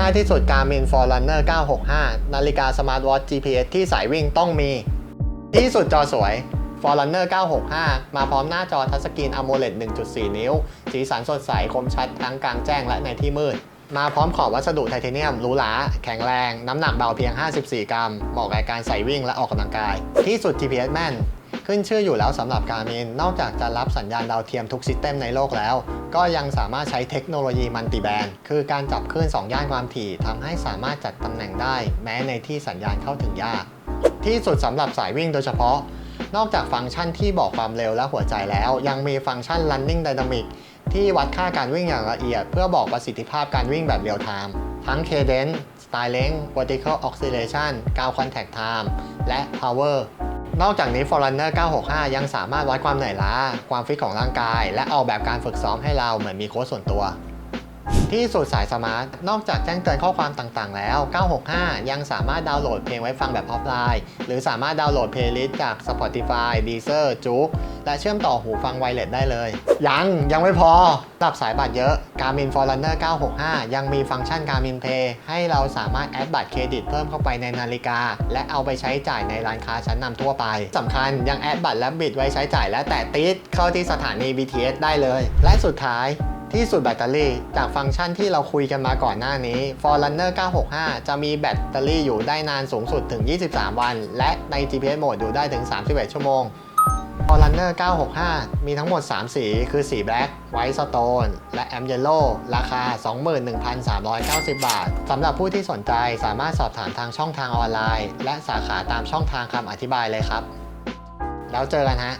5 ที่สุด Garmin Forerunner 965 นาฬิกาสมาร์ทวอท GPS ที่สายวิ่งต้องมี ที่สุดจอสวย Forerunner 965 มาพร้อมหน้าจอทัชสกรีน AMOLED 1.4 นิ้ว สีสันสดใสคมชัดทั้งกลางแจ้งและในที่มืด มาพร้อมขอบวัสดุไทเทเนียมหรูหราแข็งแรง น้ำหนักเบาเพียง 54 กรัม เหมาะกับการใส่วิ่งและออกกำลังกาย ที่สุด GPS แม่น ขึ้นชื่ออยู่แล้วสำหรับ Garmin นอกจากจะรับสัญญาณดาวเทียมทุกซิสเต็มในโลกแล้ว ก็ยังสามารถใช้เทคโนโลยีมัลติแบนด์คือการจับคลื่น2ย่านความถี่ทำให้สามารถจัดตำแหน่งได้ แม้ในที่สัญญาณเข้าถึงยาก ที่สุดสำหรับสายวิ่งโดยเฉพาะ นอกจากฟังก์ชันที่บอกความเร็วและหัวใจแล้ว ยังมีฟังก์ชัน running dynamic ที่วัดค่าการวิ่งอย่างละเอียด เพื่อบอกประสิทธิภาพการวิ่งแบบเรียลไทม์ทั้ง cadence style length vertical oscillation กาว contact time และ power นอกจากนี้ Forerunner 965 ยังสามารถวัดความเหนื่อยล้า ความฟิตของร่างกาย และออกแบบการฝึกซ้อมให้เราเหมือนมีโค้ชส่วนตัว ที่สุดสายสมาร์ท นอกจากแจ้งเตือนข้อความต่างๆ แล้ว 965 ยังสามารถดาวน์โหลดเพลงไว้ฟังแบบออฟไลน์ หรือสามารถดาวน์โหลดเพลย์ลิสต์จาก Spotify Deezer j o o x และเชื่อมต่อหูฟังไวเลสได้เลย ยังยังไม่พอสำหรับสายบัตรเยอะ Garmin Forerunner 965 ยังมีฟังก์ชัน Garmin Pay ให้เราสามารถแอดบัตรเครดิตเพิ่มเข้าไปในนาฬิกา และเอาไปใช้จ่ายในร้านค้าชั้นนำทั่วไปสำคัญยังแอดบัตรและบิดไว้ใช้จ่ายและแตะติดเข้าที่สถานี BTS ได้เลย และสุดท้าย ที่สุดแบตเตอรี่ จากฟังก์ชันที่เราคุยกันมาก่อนหน้านี้ Forerunner 965 จะมีแบตเตอรี่อยู่ได้นานสูงสุดถึง 23 วัน และใน GPS Mode อยู่ได้ถึง 31 ชั่วโมง Forerunner 965 มีทั้งหมด 3 สี คือสี Black White Stone และ amyellow ราคา 21,390 บาท สำหรับผู้ที่สนใจสามารถสอบถามทางช่องทางออนไลน์ และสาขาตามช่องทางคำอธิบายเลยครับ แล้วเจอกันฮะ